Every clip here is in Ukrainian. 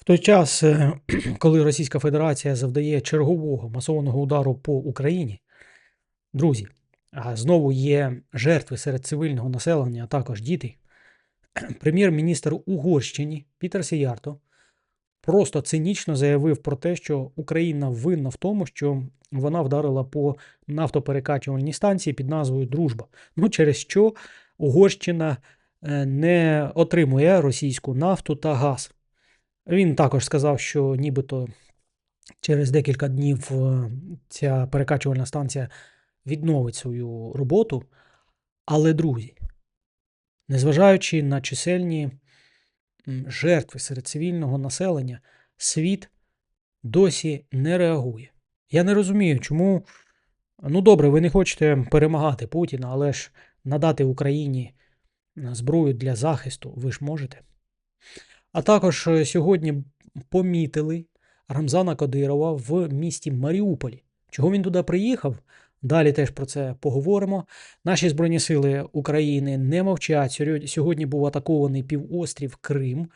В той час, е, коли Російська Федерація завдає чергового масованого удару по Україні, друзі, знову є жертви серед цивільного населення, а також діти, прем'єр-міністр Угорщини Пітер Сіярто просто цинічно заявив про те, що Україна винна в тому, що вона вдарила по нафтоперекачувальній станції під назвою Дружба. Ну, через що Угорщина е, не отримує російську нафту та газ. Він також сказав, що нібито через декілька днів е, ця перекачувальна станція відновить свою роботу. Але, друзі, незважаючи на чисельні жертви серед цивільного населення, світ досі не реагує. Я не розумію, чому. Ну, добре, ви не хочете перемагати Путіна, але ж надати Україні зброю для захисту ви ж можете. А також е, сьогодні помітили Рамзана Кадирова в місті Маріуполі. Чого він туди приїхав? Далі теж про це поговоримо. Наші Збройні Сили України не мовчать. Сьогодні був атакований півострів Крим.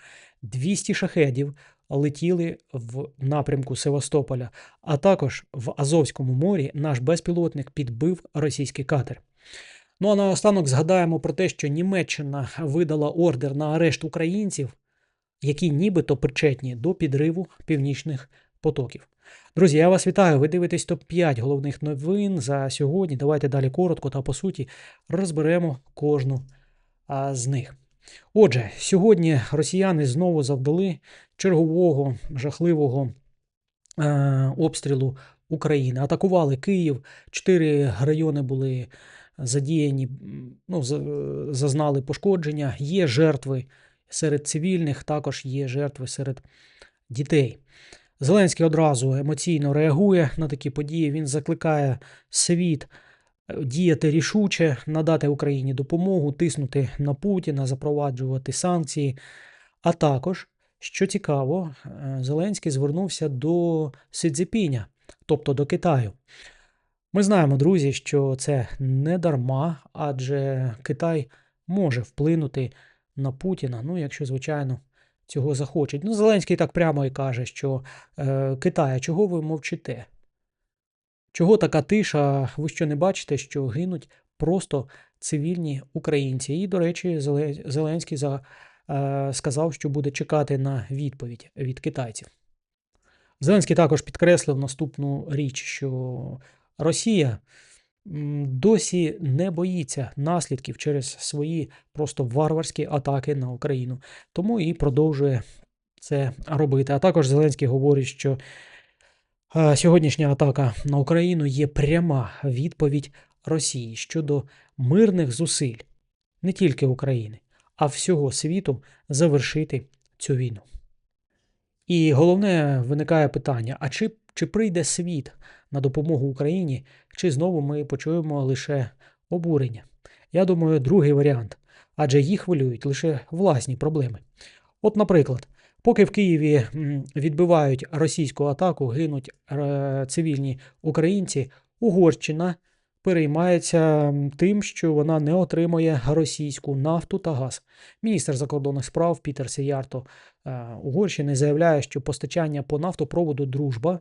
200 шахедів летіли в напрямку Севастополя, а також в Азовському морі наш безпілотник підбив російський катер. Ну а наостанок згадаємо про те, що Німеччина видала ордер на арешт українців, які нібито причетні до підриву північних потоків. Друзі, я вас вітаю. Ви дивитесь топ-5 головних новин за сьогодні. Давайте далі коротко та по суті розберемо кожну з них. Отже, сьогодні росіяни знову завдали чергового жахливого е, обстрілу України. Атакували Київ, чотири райони були задіяні, ну, зазнали пошкодження. Є жертви серед цивільних, також є жертви серед дітей. Зеленський одразу емоційно реагує на такі події. Він закликає світ е, діяти рішуче, надати Україні допомогу, тиснути на Путіна, запроваджувати санкції. А також, що цікаво, е, Зеленський звернувся до Сидзіпіня, тобто до Китаю. Ми знаємо, друзі, що це не дарма, адже Китай може вплинути на Путіна, ну, якщо, звичайно, цього захочуть. Ну, Зеленський так прямо і каже, що е, Китай, чого ви мовчите? Чого така тиша? Ви що не бачите, що гинуть просто цивільні українці? І, до речі, Зеленський за, е, сказав, що буде чекати на відповідь від китайців. Зеленський також підкреслив наступну річ, що Росія досі не боїться наслідків через свої просто варварські атаки на Україну, тому і продовжує це робити. А також Зеленський говорить, що е, сьогоднішня атака на Україну є пряма відповідь Росії щодо мирних зусиль не тільки України, а всього світу завершити цю війну. І головне виникає питання: а чи, чи прийде світ на допомогу Україні, чи знову ми почуємо лише обурення? Я думаю, другий варіант, адже їх хвилюють лише власні проблеми. От, наприклад, поки в Києві відбивають російську атаку, гинуть е, цивільні українці, Угорщина переймається тим, що вона не отримує російську нафту та газ. Міністр закордонних справ Пітер Сіярто е, Угорщини заявляє, що постачання по нафтопроводу Дружба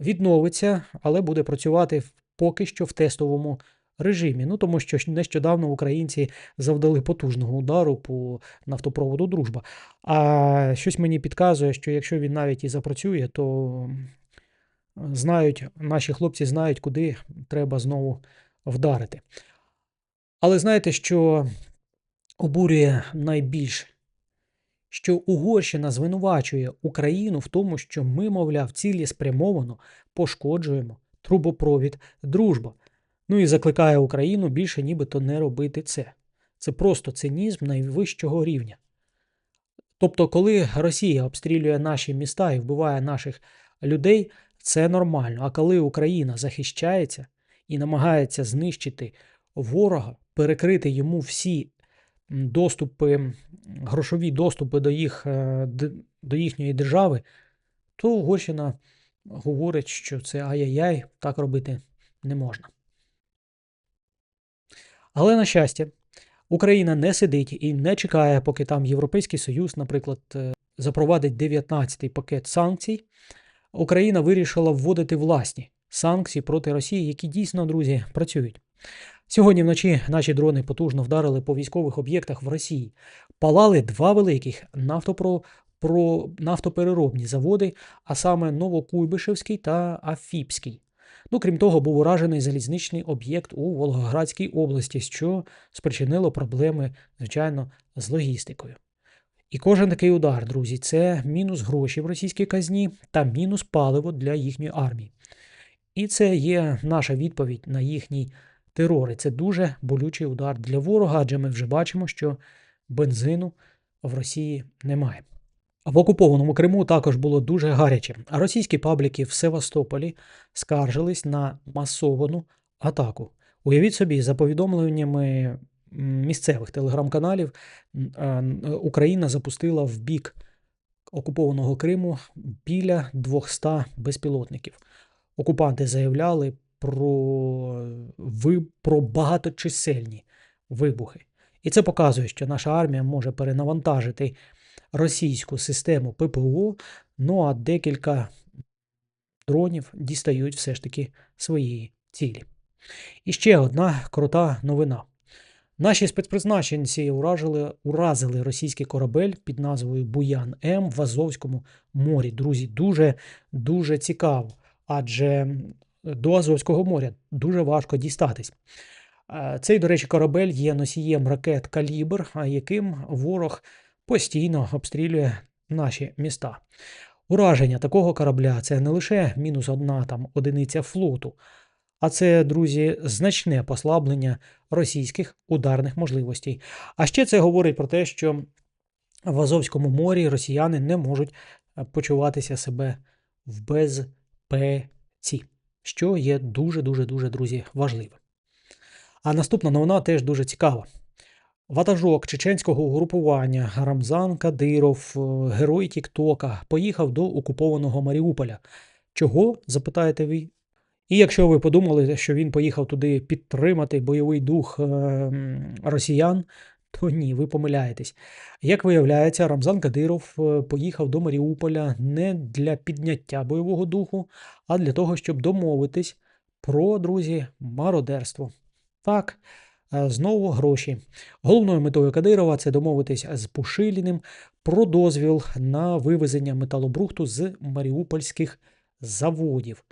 відновиться, але буде працювати поки що в тестовому режимі. Ну тому що нещодавно українці завдали потужного удару по нафтопроводу Дружба. А щось мені підказує, що якщо він навіть і запрацює, то знають, наші хлопці знають, куди треба знову вдарити. Але знаєте, що обурює найбільше? Що Угорщина звинувачує Україну в тому, що ми, мовляв, цілеспрямовано пошкоджуємо трубопровід дружба. Ну і закликає Україну більше нібито не робити це. Це просто цинізм найвищого рівня. Тобто, коли Росія обстрілює наші міста і вбиває наших людей, це нормально. А коли Україна захищається і намагається знищити ворога, перекрити йому всі доступи, грошові доступи до, їх, е, до їхньої держави, то Угорщина говорить, що це ай-яй-яй, так робити не можна. Але, на щастя, Україна не сидить і не чекає, поки там Європейський Союз, наприклад, е, запровадить 19-й пакет санкцій, Україна вирішила вводити власні санкції проти Росії, які дійсно, друзі, працюють. Сьогодні вночі наші дрони потужно вдарили по військових об'єктах в Росії. Палали два великих нафтопро... про... нафтопереробні заводи, а саме Новокуйбишевський та Афіпський. Ну, крім того, був уражений залізничний об'єкт у Волгоградській області, що спричинило проблеми, звичайно, з логістикою. І кожен такий удар, друзі, це мінус гроші в російській казні та мінус паливо для їхньої армії. І це є наша відповідь на їхній терор. І Це дуже болючий удар для ворога, адже ми вже бачимо, що бензину в Росії немає. В окупованому Криму також було дуже гаряче. А російські пабліки в Севастополі скаржились на масовану атаку. Уявіть собі, за повідомленнями місцевих телеграм-каналів, Україна запустила в бік окупованого Криму біля 200 безпілотників. Окупанти заявляли про, про багаточисельні вибухи. І це показує, що наша армія може перенавантажити російську систему ППО, ну а декілька дронів дістають все ж таки своєї цілі. І ще одна крута новина. Наші спецпризначенці уражили, уразили російський корабель під назвою Буян М в Азовському морі. Друзі, дуже дуже цікаво, адже до Азовського моря дуже важко дістатись. Цей, до речі, корабель є носієм ракет Калібр, яким ворог постійно обстрілює наші міста. Ураження такого корабля це не лише мінус одна там одиниця флоту, а це, друзі, значне послаблення російських ударних можливостей. А ще це говорить про те, що в Азовському морі росіяни не можуть е, почуватися себе в безпеці, що є дуже-дуже дуже, друзі, важливим. А наступна новина теж дуже цікава. Ватажок чеченського угрупування Рамзан Кадиров, е, герой Тіктока, поїхав до окупованого Маріуполя. Чого? запитаєте ви? І якщо ви подумали, що він поїхав туди підтримати бойовий дух е, росіян, то ні, ви помиляєтесь. Як виявляється, Рамзан Кадиров е, поїхав до Маріуполя не для підняття бойового духу, а для того, щоб домовитись про друзі мародерство. Так. Е, знову гроші. Головною метою Кадирова це домовитись з Пушиліним про дозвіл на вивезення металобрухту з маріупольських заводів.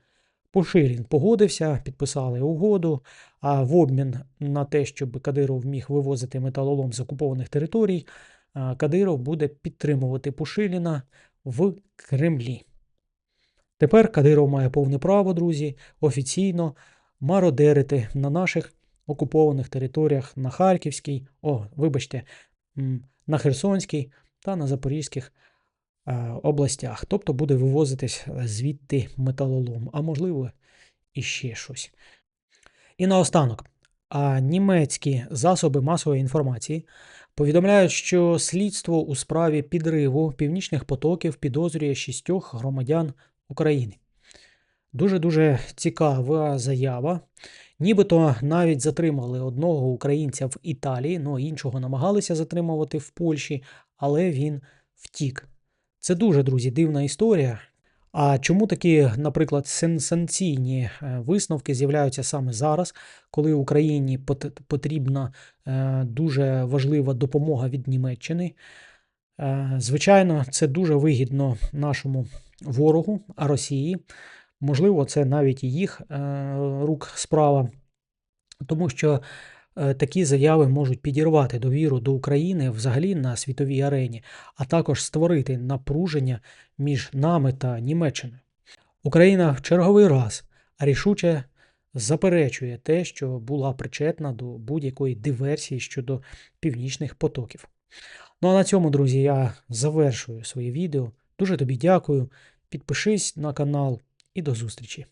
Пушилін погодився, підписали угоду, а в обмін на те, щоб Кадиров міг вивозити металолом з окупованих територій, Кадиров буде підтримувати Пушиліна в Кремлі. Тепер Кадиров має повне право, друзі, офіційно мародерити на наших окупованих територіях на Харківській, о, вибачте, на Херсонській та на Запорізьких областях. Тобто буде вивозитись звідти металолом, а можливо, і ще щось. І наостанок. А німецькі засоби масової інформації повідомляють, що слідство у справі підриву північних потоків підозрює шістьох громадян України. Дуже дуже цікава заява. Нібито навіть затримали одного українця в Італії, ну іншого намагалися затримувати в Польщі, але він втік. Це дуже, друзі, дивна історія. А чому такі, наприклад, сенсаційні е, висновки з'являються саме зараз, коли Україні потрібна е, дуже важлива допомога від Німеччини? Е, звичайно, це дуже вигідно нашому ворогу, а Росії. Можливо, це навіть і їх рук справа, тому що такі заяви можуть підірвати довіру до України взагалі на світовій арені, а також створити напруження між нами та Німеччиною. Україна в черговий раз рішуче заперечує те, що була причетна до будь-якої диверсії щодо північних потоків. Ну а на цьому, друзі, я завершую своє відео. Дуже тобі дякую. Підпишись на канал і до зустрічі!